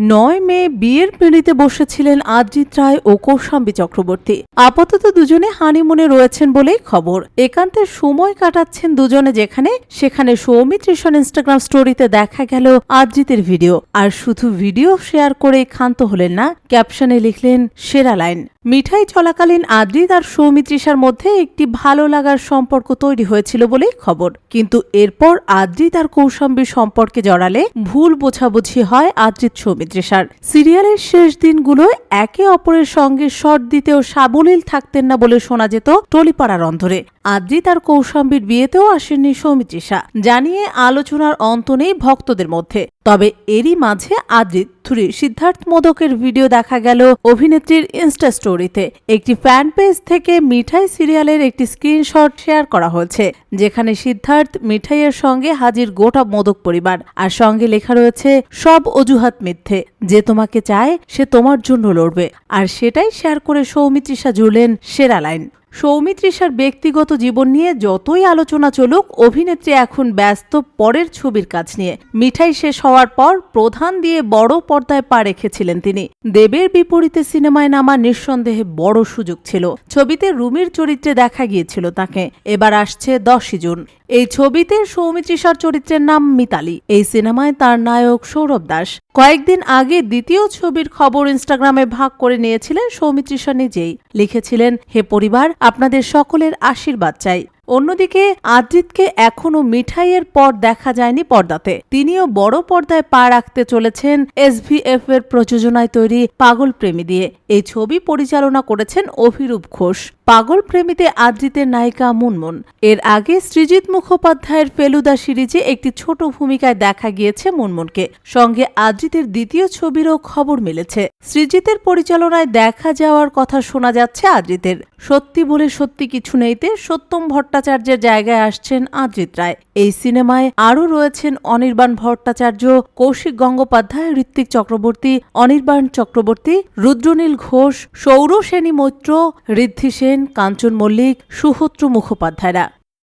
নয় মে বিয়ের পিঁড়িতে বসেছিলেন আদ্রিত রায় ও কৌশাম্বী চক্রবর্তী। আপাতত দুজনে হানিমুনে রয়েছেন বলেই খবর। একান্তের সময় কাটাচ্ছেন দুজনে যেখানে, সেখানে সৌমিত্রিশন ইনস্টাগ্রাম স্টোরিতে দেখা গেল আদ্রিতের ভিডিও আর শুধু ভিডিও শেয়ার করে ক্ষান্ত হলেন না ক্যাপশনে লিখলেন, সেরা লাইন। মিঠাই চলাকালীন আদ্রিত আর সৌমিত্রিষার মধ্যে একটি ভালো লাগার সম্পর্ক তৈরি হয়েছিল বলেই খবর। কিন্তু এরপর আদ্রিত আর কৌশাম্বীর সম্পর্কে জড়ালে ভুল বোঝাবুঝি হয় আদ্রিত সৌমিত্রিষার সিরিয়ালের শেষ দিনগুলোয় একে অপরের সঙ্গে শট দিতেও সাবলীল থাকতেন না বলে শোনা যেত টলিপাড়ার অন্ধরে আদ্রি তার কৌশাম্বীর বিয়েতেও আসেননি সৌমিত্রিষা জানিয়ে আলোচনার অন্ত নেই ভক্তদের মধ্যে। তবে এরই মাঝে আদ্রিত থুরি সিদ্ধার্থ মোদকের ভিডিও দেখা গেল অভিনেত্রীর ইনস্টা স্টোরিতে। একটি ফ্যান পেজ থেকে মিঠাই সিরিয়ালের একটি স্ক্রিনশট শেয়ার করা হয়েছে, যেখানে সিদ্ধার্থ মিঠাইয়ের সঙ্গে হাজির গোটা মোদক পরিবার। আর সঙ্গে লেখা রয়েছে, সব অজুহাত মিথ্যে, যে তোমাকে চায় সে তোমার জন্য লড়বে। আর সেটাই শেয়ার করে সৌমিত্রিষা জুড়লেন সেরা লাইন। সৌমিত্রিষার ব্যক্তিগত জীবন নিয়ে যতই আলোচনা চলুক, অভিনেত্রী এখন ব্যস্ত পরের ছবির কাজ নিয়ে। মিঠাই শেষ হওয়ার পর প্রধান দিয়ে বড় পর্দায় পা রেখেছিলেন তিনি। দেবের বিপরীতে সিনেমায় নামা নিঃসন্দেহে বড় সুযোগ ছিল। ছবিতে রুমির চরিত্রে দেখা গিয়েছিল তাকে। এবার আসছে দশই জুন। এই ছবিতে সৌমিত্রিষার চরিত্রের নাম মিতালি। এই সিনেমায় তার নায়ক সৌরভ দাস। কয়েকদিন আগে দ্বিতীয় ছবির খবর ইনস্টাগ্রামে ভাগ করে নিয়েছিলেন সৌমিত্রিষা নিজেই। লিখেছিলেন, হে পরিবার, আপনাদের সকলের আশীর্বাদ চাই। অন্যদিকে, আদ্রিতকে এখনও মিঠাইয়ের পর দেখা যায়নি পর্দাতে। তিনিও বড় পর্দায় পা রাখতে চলেছেন এসভিএফ এর প্রযোজনায় তৈরি পাগল প্রেমী দিয়ে। এই ছবি পরিচালনা করেছেন অভিরূপ ঘোষ। পাগল প্রেমীতে আদ্রিতের নায়িকা মুনমুন। এর আগে সৃজিত মুখোপাধ্যায়ের ফেলুদা সিরিজে একটি ছোট ভূমিকায় দেখা গিয়েছে মুনমুনকে। সঙ্গে আদ্রিতের দ্বিতীয় ছবিরও খবর মিলেছে। সৃজিতের পরিচালনায় দেখা যাওয়ার কথা শোনা যাচ্ছে আদ্রিতের। সত্যি বলে সত্যি কিছু নেইতে সত্যম ভট্টাচার্যের জায়গায় আসছেন আদ্রিত রায়। এই সিনেমায় আরও রয়েছেন অনির্বাণ ভট্টাচার্য, কৌশিক গঙ্গোপাধ্যায়, ঋত্বিক চক্রবর্তী, অনির্বাণ চক্রবর্তী, রুদ্রনীল ঘোষ, সৌর সেনী মৈত্র, ঋদ্ধি সেন, কাঞ্চন মল্লিক, সুহত্র মুখোপাধ্যায়রা।